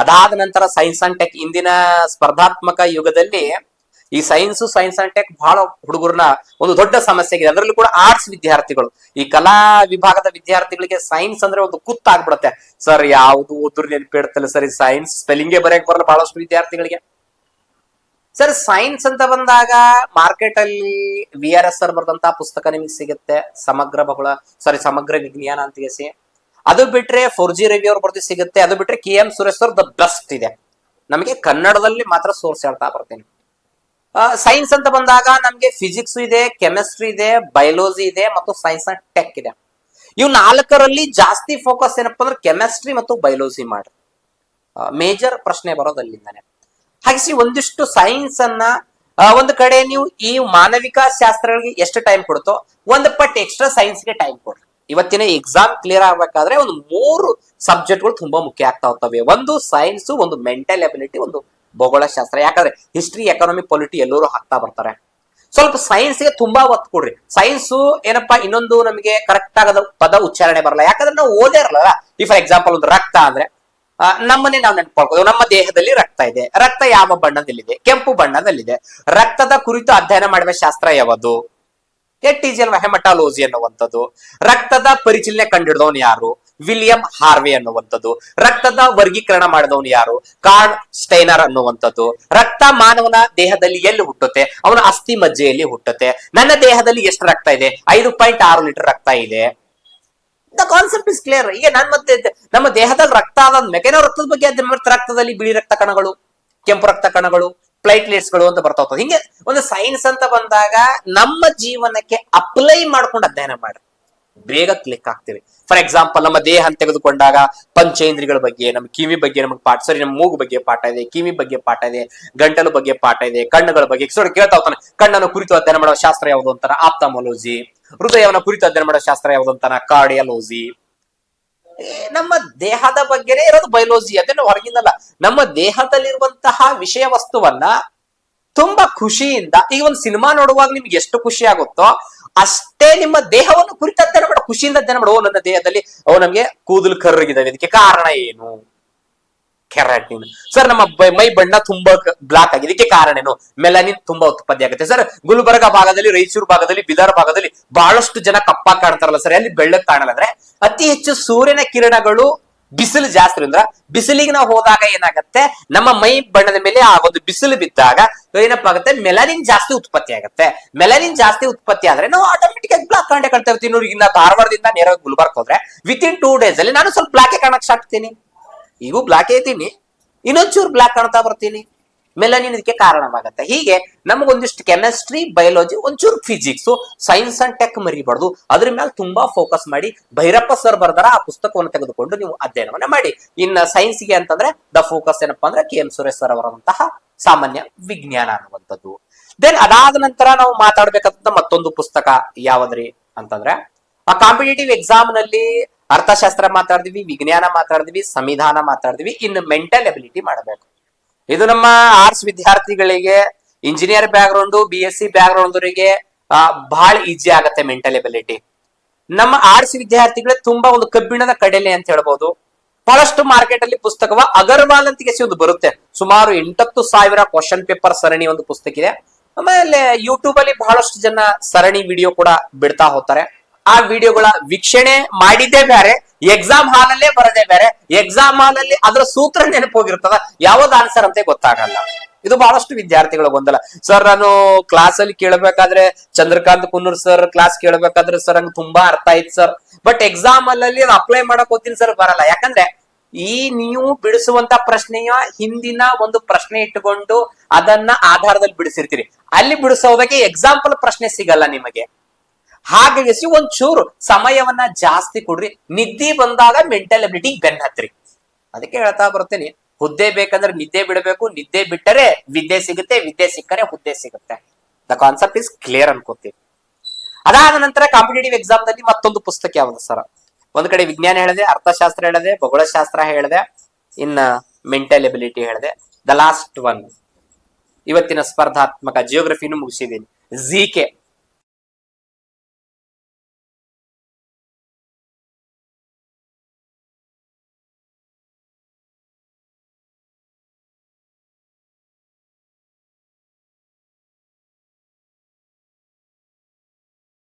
ಅದಾದ ನಂತರ ಸೈನ್ಸ್ ಅಂಡ್ ಟೆಕ್ ಇಂದಿನ ಸ್ಪರ್ಧಾತ್ಮಕ ಯುಗದಲ್ಲಿ ಈ ಸೈನ್ಸ್ ಸೈನ್ಸ್ ಅಂಡ್ ಟೆಕ್ ಬಹಳ ಹುಡುಗರನ್ನ ಒಂದು ದೊಡ್ಡ ಸಮಸ್ಯೆ ಆಗಿದೆ. ಅದರಲ್ಲೂ ಕೂಡ ಆರ್ಟ್ಸ್ ವಿದ್ಯಾರ್ಥಿಗಳು. ಈ ಕಲಾ ವಿಭಾಗದ ವಿದ್ಯಾರ್ಥಿಗಳಿಗೆ ಸೈನ್ಸ್ ಅಂದ್ರೆ ಒಂದು ಕುತ್ತಾಗ್ಬಿಡುತ್ತೆ. ಸರ್, ಯಾವುದು ಓದ್ರು ನೆನಪಿಡ್ತಲ್ಲ ಸರ್ ಸೈನ್ಸ್ ಸ್ಪೆಲ್ಲಿಂಗೇ ಬರೆಯಕ್ ಬರಲ್ಲ ಬಹಳಷ್ಟು ವಿದ್ಯಾರ್ಥಿಗಳಿಗೆ. ಸರ್ ಸೈನ್ಸ್ ಅಂತ ಬಂದಾಗ ಮಾರ್ಕೆಟ್ ಅಲ್ಲಿ ವಿ ಆರ್ ಎಸ್ ಸರ್ ಬರೆದಂತ ಪುಸ್ತಕ ನಿಮಗೆ ಸಿಗುತ್ತೆ. ಸಮಗ್ರ ಬಹುಳ ಸಾರಿ ಸಮಗ್ರ ವಿಜ್ಞಾನ ಅಂತ ಹೇಸಿ ಅದು ಬಿಟ್ರೆ ಫೋರ್ ಜಿ ರವಿ ಅವ್ರ ಬರ್ದು ಸಿಗುತ್ತೆ. ಅದು ಬಿಟ್ರೆ K M Suresh sir the best ಇದೆ. ನಮಗೆ ಕನ್ನಡದಲ್ಲಿ ಮಾತ್ರ ಸೋರ್ಸ್ ಹೇಳ್ತಾ ಬರ್ತೀನಿ. ಸೈನ್ಸ್ ಅಂತ ಬಂದಾಗ ನಮ್ಗೆ ಫಿಸಿಕ್ಸ್ ಇದೆ ಕೆಮಿಸ್ಟ್ರಿ ಇದೆ ಬಯಾಲಜಿ ಇದೆ, ಮತ್ತು ಸೈನ್ಸ್ ಅಂಡ್ ಟೆಕ್ ಇದೆ. ಇವ್ ನಾಲ್ಕರಲ್ಲಿ ಜಾಸ್ತಿ ಫೋಕಸ್ ಏನಪ್ಪಾ ಅಂದ್ರೆ ಕೆಮಿಸ್ಟ್ರಿ ಮತ್ತು ಬಯಾಲಜಿ ಮಾಡ್ರಿ. ಮೇಜರ್ ಪ್ರಶ್ನೆ ಬರೋದು ಅಲ್ಲಿಂದಾನೆ. ಹಾಗಿಸಿ ಒಂದಿಷ್ಟು ಸೈನ್ಸ್ ಅನ್ನ ಒಂದು ಕಡೆ ನೀವು ಈ ಮಾನವಿಕ ಶಾಸ್ತ್ರಗಳಿಗೆ ಎಷ್ಟು ಟೈಮ್ ಕೊಡುತ್ತೋ, ಒಂದು ಪಟ್ ಎಕ್ಸ್ಟ್ರಾ ಸೈನ್ಸ್ಗೆ ಟೈಮ್ ಕೊಡ್ರಿ. ಇವತ್ತಿನ ಎಕ್ಸಾಮ್ ಕ್ಲಿಯರ್ ಆಗ್ಬೇಕಾದ್ರೆ ಒಂದು ಮೂರು ಸಬ್ಜೆಕ್ಟ್ಗಳು ತುಂಬಾ ಮುಖ್ಯ ಆಗ್ತಾ ಹೋಗ್ತವೆ. ಒಂದು ಸೈನ್ಸ್ ಒಂದು ಮೆಂಟಲ್ ಎಬಿಲಿಟಿ ಒಂದು ಭೂಗೋಳಶಾಸ್ತ್ರ. ಯಾಕಂದ್ರೆ ಹಿಸ್ಟ್ರಿ ಎಕನಾಮಿ ಪೊಲಿಟಿ ಎಲ್ಲರೂ ಹಾಕ್ತಾ ಬರ್ತಾರೆ. ಸ್ವಲ್ಪ ಸೈನ್ಸ್ಗೆ ತುಂಬಾ ಒತ್ತು ಕೊಡ್ರಿ. ಸೈನ್ಸ್ ಏನಪ್ಪಾ, ಇನ್ನೊಂದು ನಮಗೆ ಕರೆಕ್ಟ್ ಆಗದ ಪದ ಉಚ್ಚಾರಣೆ ಬರಲ್ಲ. ಯಾಕಂದ್ರೆ ನಾವು ಓದೇ ಇರಲ್ಲ ಈ ಫಾರ್ ಎಕ್ಸಾಂಪಲ್ ಒಂದು ರಕ್ತ ಅಂದ್ರೆ ನಮ್ಮನ್ನೇ ನಾವು ನೆನ್ಕೊಳ್ಬೋದು ನಮ್ಮ ದೇಹದಲ್ಲಿ ರಕ್ತ ಇದೆ. ರಕ್ತ ಯಾವ ಬಣ್ಣದಲ್ಲಿದೆ? ಕೆಂಪು ಬಣ್ಣದಲ್ಲಿದೆ. ರಕ್ತದ ಕುರಿತು ಅಧ್ಯಯನ ಮಾಡುವ ಶಾಸ್ತ್ರ ಯಾವುದು? ಎಟ್ಟಿಜಿಯಲ್ ಹೆಮಟಾಲೋಜಿ ಅನ್ನುವಂಥದ್ದು ರಕ್ತದ ಪರಿಶೀಲನೆ ಕಂಡಿಡಿದವನು ಯಾರು? ವಿಲಿಯಂ ಹಾರ್ವೆ ಅನ್ನುವಂಥದ್ದು. ರಕ್ತದ ವರ್ಗೀಕರಣ ಮಾಡಿದವನು ಯಾರು? ಕಾರ್ಡ್ ಸ್ಟೈನರ್ ಅನ್ನುವಂಥದ್ದು. ರಕ್ತ ಮಾನವನ ದೇಹದಲ್ಲಿ ಎಲ್ಲಿ ಹುಟ್ಟುತ್ತೆ? ಅವನ ಅಸ್ಥಿ ಮಜ್ಜೆಯಲ್ಲಿ ಹುಟ್ಟುತ್ತೆ. ನನ್ನ ದೇಹದಲ್ಲಿ ಎಷ್ಟು ರಕ್ತ ಇದೆ? ಐದು ಪಾಯಿಂಟ್ ಆರು ಲೀಟರ್ ರಕ್ತ ಇದೆ. ದ ಕಾನ್ಸೆಪ್ಟ್ ಇಸ್ ಕ್ಲಿಯರ್ ಈಗ ನನ್ ಮತ್ತೆ ನಮ್ಮ ದೇಹದಲ್ಲಿ ರಕ್ತ ಆದ ಮೆಕೆನೋ ರಕ್ತದ ಬಗ್ಗೆ ರಕ್ತದಲ್ಲಿ ಬಿಳಿ ರಕ್ತ ಕಣಗಳು, ಕೆಂಪು ರಕ್ತ ಕಣಗಳು ಪ್ಲೇಟ್ಲೆಟ್ಸ್ಗಳು ಅಂತ ಬರ್ತಾ ಹೋಗ್ತದೆ ಹಿಂಗೆ ಒಂದು ಸೈನ್ಸ್ ಅಂತ ಬಂದಾಗ ನಮ್ಮ ಜೀವನಕ್ಕೆ ಅಪ್ಲೈ ಮಾಡ್ಕೊಂಡು ಅಧ್ಯಯನ ಮಾಡಿ ಬೇಗ ಕ್ಲಿಕ್ ಆಗ್ತೀವಿ. ಫಾರ್ ಎಕ್ಸಾಂಪಲ್ ನಮ್ಮ ದೇಹ ತೆಗೆದುಕೊಂಡಾಗ ಪಂಚೇಂದ್ರಿಗಳ ಬಗ್ಗೆ, ನಮ್ಮ ಕಿವಿ ಬಗ್ಗೆ ನಮಗೆ ಪಾಠ ಸರಿ ನಮ್ಮ ಮೂಗು ಬಗ್ಗೆ ಪಾಠ ಇದೆ, ಕಿವಿ ಬಗ್ಗೆ ಪಾಠ ಇದೆ, ಗಂಟಲು ಬಗ್ಗೆ ಪಾಠ ಇದೆ, ಕಣ್ಣುಗಳ ಬಗ್ಗೆ ಸೊಡ್ ಕೇಳ್ತಾ ಹೋಗ್ತಾನೆ. ಕಣ್ಣನ್ನು ಕುರಿತು ಅಧ್ಯಯನ ಮಾಡೋ ಶಾಸ್ತ್ರ ಯಾವುದು ಅಂತಾರ ಆಪ್ತಮೊಲೋಜಿ. ಹೃದಯವನ್ನ ಕುರಿತು ಅಧ್ಯಯನ ಮಾಡೋ ಶಾಸ್ತ್ರ ಯಾವುದು ಅಂತಾರ ಕಾರ್ಡಿಯಾಲೋಜಿ. ನಮ್ಮ ದೇಹದ ಬಗ್ಗೆನೇ ಇರೋದು ಬಯೋಲಜಿ, ಅದನ್ನು ಹೊರಗಿಂದಲ್ಲ ನಮ್ಮ ದೇಹದಲ್ಲಿರುವಂತಹ ವಿಷಯ ವಸ್ತುವನ್ನ ತುಂಬಾ ಖುಷಿಯಿಂದ, ಈ ಒಂದು ಸಿನಿಮಾ ನೋಡುವಾಗ ನಿಮ್ಗೆ ಎಷ್ಟು ಖುಷಿ ಆಗುತ್ತೋ ಅಷ್ಟೇ ನಿಮ್ಮ ದೇಹವನ್ನು ಕುರಿತಂತೆ ಅಧ್ಯಯನ ಮಾಡ ಖುಷಿಯಿಂದ ಅಧ್ಯಯನ ಮಾಡ ಓ ನನ್ನ ದೇಹದಲ್ಲಿ, ಅವು ನಮ್ಗೆ ಕೂದಲು ಕರ್ರಗಿದಾವೆ ಇದಕ್ಕೆ ಕಾರಣ ಏನು? ಕೆರಾಟಿನ್. ಸರ್ ನಮ್ಮ ಮೈ ಬಣ್ಣ ತುಂಬಾ ಬ್ಲಾಕ್ ಆಗಿದೆ. ಇದಕ್ಕೆ ಕಾರಣ ಏನು? ಮೆಲನಿನ್ ತುಂಬಾ ಉತ್ಪತ್ತಿ ಆಗುತ್ತೆ. ಸರ್ ಗುಲ್ಬರ್ಗ ಭಾಗದಲ್ಲಿ, ರಾಯಚೂರು ಭಾಗದಲ್ಲಿ, ಬಿದರ್ ಭಾಗದಲ್ಲಿ ಬಹಳಷ್ಟು ಜನ ಕಪ್ಪಾಗಿ ಕಾಣ್ತಾರಲ್ಲ ಸರ್ ಅಲ್ಲಿ ಬೆಳ್ಳಕ್ ಕಾಣಲ್ಲ ಅಂದ್ರೆ, ಅತಿ ಹೆಚ್ಚು ಸೂರ್ಯನ ಕಿರಣಗಳು ಬಿಸಿಲು ಜಾಸ್ತಿ ಅಂದ್ರ ಬಿಸಿಲಿಗೆ ನಾವು ಹೋದಾಗ ಏನಾಗತ್ತೆ? ನಮ್ಮ ಮೈ ಬಣ್ಣದ ಮೇಲೆ ಆ ಒಂದು ಬಿಸಿಲು ಬಿದ್ದಾಗ ಏನಪ್ಪ ಆಗುತ್ತೆ? ಮೆಲನಿನ್ ಜಾಸ್ತಿ ಉತ್ಪತ್ತಿ ಆಗುತ್ತೆ. ಮೆಲನಿನ್ ಜಾಸ್ತಿ ಉತ್ಪತ್ತಿ ಆದ್ರೆ ನಾವು ಆಟೋಮೆಟಿಕ್ ಆಗಿ ಬ್ಲಾಕ್ ಕಾಂಡೆ ಕಾಣ್ತಾ ಇರ್ತೀವಿ. ನೋಡಿ ಇನ್ನ ಧಾರವಾಡದಿಂದ ನೇರವಾಗಿ ಗುಲ್ಬರ್ಗ್ ಹೋದ್ರೆ ವಿತ್ ಇನ್ ಟೂ ಡೇಸ್ ಅಲ್ಲಿ ನಾನು ಸ್ವಲ್ಪ ಬ್ಲಾಕ್ ಕಾಣಕ್ ಸಾಕ್ತೀನಿ ಈಗ ಈಗೂ ಬ್ಲಾಕ್ ಇದ್ದೀನಿ. ಇನ್ನೊಂಚೂರು ಬ್ಲಾಕ್ ಕಾಣ್ತಾ ಬರ್ತೀನಿ. ಮೆಲನಿನ್ ಇದಕ್ಕೆ ಕಾರಣವಾಗುತ್ತೆ. ಹೀಗೆ ನಮಗೊಂದಿಷ್ಟು ಕೆಮಿಸ್ಟ್ರಿ ಬಯಾಲಜಿ ಒಂಚೂರು ಫಿಸಿಕ್ಸ್ ಸೈನ್ಸ್ ಅಂಡ್ ಟೆಕ್ ಮರಿಬಾರ್ದು. ಅದ್ರ ಮೇಲೆ ತುಂಬಾ ಫೋಕಸ್ ಮಾಡಿ ಭೈರಪ್ಪ ಸರ್ ಬರ್ದಾರ, ಆ ಪುಸ್ತಕವನ್ನು ತೆಗೆದುಕೊಂಡು ನೀವು ಅಧ್ಯಯನವನ್ನ ಮಾಡಿ. ಇನ್ನ ಸೈನ್ಸ್ಗೆ ಅಂತಂದ್ರೆ ದ ಫೋಕಸ್ ಏನಪ್ಪಾ ಅಂದ್ರೆ ಕೆ ಎಂ ಸುರೇಶ್ ಸರ್ ಅವರಂತಹ ಸಾಮಾನ್ಯ ವಿಜ್ಞಾನ ಅನ್ನುವಂಥದ್ದು. ದೆನ್ ಅದಾದ ನಂತರ ನಾವು ಮಾತಾಡ್ಬೇಕಾದಂತ ಮತ್ತೊಂದು ಪುಸ್ತಕ ಯಾವದ್ರಿ ಅಂತಂದ್ರೆ, ಆ ಕಾಂಪಿಟೇಟಿವ್ ಎಕ್ಸಾಮ್ನಲ್ಲಿ ಅರ್ಥಶಾಸ್ತ್ರ ಮಾತಾಡಿದ್ವಿ ವಿಜ್ಞಾನ ಮಾತಾಡಿದ್ವಿ ಸಂವಿಧಾನ ಮಾತಾಡಿದ್ವಿ ಇನ್ನು ಮೆಂಟಲ್ ಎಬಿಲಿಟಿ ಮಾಡಬೇಕು. ಇದು ನಮ್ಮ ಆರ್ಟ್ಸ್ ವಿದ್ಯಾರ್ಥಿಗಳಿಗೆ engineer background B S C background ಅವರಿಗೆ ಬಹಳ ಈಜಿ ಆಗತ್ತೆ ಮೆಂಟಲ್ ಎಬಿಲಿಟಿ ನಮ್ಮ ಆರ್ಟ್ಸ್ ವಿದ್ಯಾರ್ಥಿಗಳಿಗೆ ತುಂಬಾ ಒಂದು ಕಬ್ಬಿಣದ ಕಡಲೆ ಅಂತ ಹೇಳ್ಬಹುದು ಬಹಳಷ್ಟು ಮಾರ್ಕೆಟ್ ಅಲ್ಲಿ ಪುಸ್ತಕವ ಅಗರ್ವಾಲ್ ಅಂತ ಒಂದು ಬರುತ್ತೆ. ಸುಮಾರು ಎಂಟತ್ತು ಸಾವಿರ ಕ್ವಶನ್ ಪೇಪರ್ ಸರಣಿ ಒಂದು ಪುಸ್ತಕ ಇದೆ. ಆಮೇಲೆ ಯೂಟ್ಯೂಬ್ ಅಲ್ಲಿ ಬಹಳಷ್ಟು ಜನ ಸರಣಿ ವಿಡಿಯೋ ಕೂಡ ಬಿಡ್ತಾ ಹೋಗ್ತಾರೆ. ಆ ವಿಡಿಯೋಗಳ ವೀಕ್ಷಣೆ ಮಾಡಿದ್ದೇ ಬೇರೆ. ಎಕ್ಸಾಮ್ ಹಾಲ್ ಅಲ್ಲೇ ಬರದೆ ಬೇರೆ. ಎಕ್ಸಾಮ್ ಹಾಲ್ ಅಲ್ಲಿ ಅದರ ಸೂತ್ರ ನೆನಪೋಗಿರ್ತದ. ಯಾವ್ದು ಆನ್ಸರ್ ಅಂತ ಗೊತ್ತಾಗಲ್ಲ. ಇದು ಬಹಳಷ್ಟು ವಿದ್ಯಾರ್ಥಿಗಳ ಗೊಂದಲ ಸರ್ ನಾನು ಕ್ಲಾಸ್ ಅಲ್ಲಿ ಕೇಳಬೇಕಾದ್ರೆ ಚಂದ್ರಕಾಂತ್ ಕುನ್ನೂರ್ ಸರ್ ಕ್ಲಾಸ್ ಕೇಳಬೇಕಾದ್ರೆ ಸರ್ ಹಂಗ್ ತುಂಬಾ ಅರ್ಥ ಆಯ್ತು ಸರ್ ಬಟ್ ಎಕ್ಸಾಮ್ ಅಲ್ಲಿ ಅಪ್ಲೈ ಮಾಡಕ್ ಹೋಗ್ತೀನಿ ಸರ್ ಬರಲ್ಲ. ಯಾಕಂದ್ರೆ ಈ ನೀವು ಬಿಡಿಸುವಂತ ಪ್ರಶ್ನೆಯ ಹಿಂದಿನ ಒಂದು ಪ್ರಶ್ನೆ ಇಟ್ಟುಕೊಂಡು ಅದನ್ನ ಆಧಾರದಲ್ಲಿ ಬಿಡಿಸಿರ್ತೀರಿ. ಅಲ್ಲಿ ಬಿಡಿಸೋದಕ್ಕೆ ಎಕ್ಸಾಂಪಲ್ ಪ್ರಶ್ನೆ ಸಿಗಲ್ಲ ನಿಮಗೆ. ಹಾಗಾಗಿ ಒಂಚೂರು ಸಮಯವನ್ನ ಜಾಸ್ತಿ ಕೊಡ್ರಿ. ನಿದ್ದೆ ಬಂದಾಗ ಮೆಂಟಲ್ ಅಬಿಲಿಟಿ ಬೆನ್ ಹತ್ರಿ. ಅದಕ್ಕೆ ಹೇಳ್ತಾ ಬರ್ತೇನೆ, ಹುದ್ದೆ ಬೇಕಂದ್ರೆ ನಿದ್ದೆ ಬಿಡಬೇಕು. ನಿದ್ದೆ ಬಿಟ್ಟರೆ ವಿದ್ಯೆ ಸಿಗುತ್ತೆ, ವಿದ್ಯೆ ಸಿಕ್ಕರೆ ಹುದ್ದೆ ಸಿಗುತ್ತೆ. ದ ಕಾನ್ಸೆಪ್ಟ್ ಇಸ್ ಕ್ಲಿಯರ್ ಅನ್ಕೋತೀವಿ ಅದಾದ ನಂತರ ಕಾಂಪಿಟೇಟಿವ್ ಎಕ್ಸಾಮ್ನಲ್ಲಿ ಮತ್ತೊಂದು ಪುಸ್ತಕ ಯಾವುದು ಸರ್? ಒಂದ್ ಕಡೆ ವಿಜ್ಞಾನ ಹೇಳಿದೆ, ಅರ್ಥಶಾಸ್ತ್ರ ಹೇಳಿದೆ, ಭೌಗೋಳಶಾಸ್ತ್ರ ಹೇಳಿದೆ, ಇನ್ನ ಮೆಂಟಲ್ ಎಬಿಲಿಟಿ ಹೇಳಿದೆ. ದ ಲಾಸ್ಟ್ ಒನ್ ಇವತ್ತಿನ ಸ್ಪರ್ಧಾತ್ಮಕ ಜಿಯೋಗ್ರಫಿನೂ ಮುಗಿಸಿದ್ದೀನಿ ಜಿ ಕೆ